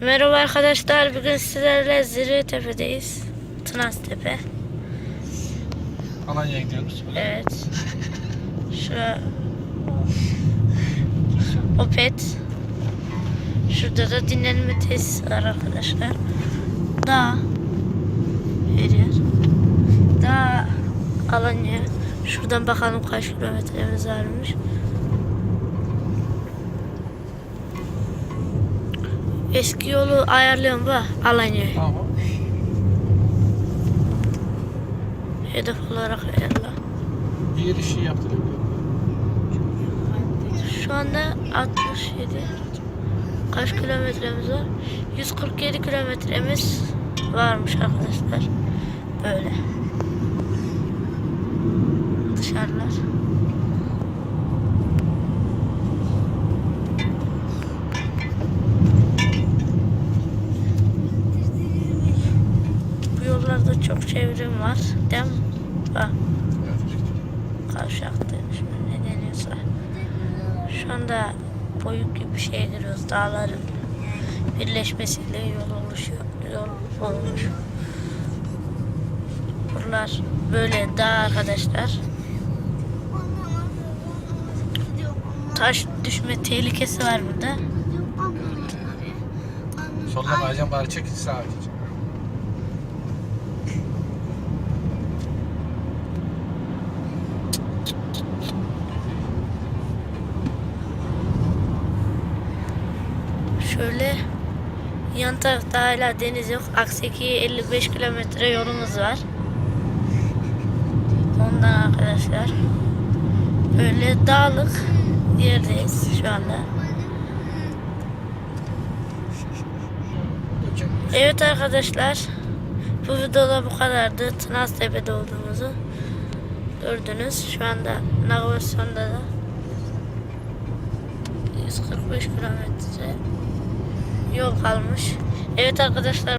Merhaba arkadaşlar. Bugün sizlerle Zirvetepe'deyiz. Tınaztepe. Alanya'ya gidiyoruz. Evet. Şura Opet. Şurada da dinlenme tesisi var arkadaşlar. Dağ. Her yer. Dağ. Alanya. Şuradan bakalım kaç kilometremiz varmış. Eski yolu ayarlıyorum bak Alanya'ya. Tamam. Hedef olarak ayarla. İyi işi yaptı. Şu anda 67. Kaç kilometremiz var? 147 kilometremiz varmış arkadaşlar. Böyle. Dışarılar. Çevrim var. Mi? Bak. Kavşak mi ne deniyorsa. Şu anda boyuk gibi bir şeye giriyoruz. Dağların birleşmesiyle yol oluşuyor. Yol olmuş. Buralar böyle dağ arkadaşlar. Taş düşme tehlikesi var burada. Soldan Aycan bari çek sağa gidecek. Şöyle yan tarafta hala deniz yok. Akseki 55 kilometre yolumuz var. Ondan arkadaşlar. Böyle dağlık yerdeyiz şu anda. Evet arkadaşlar. Bu videoda bu kadardı. Tınaztepe'de olduğumuzu gördünüz. Şu anda navigasyonda da 145 kilometre yol kalmış. Evet arkadaşlar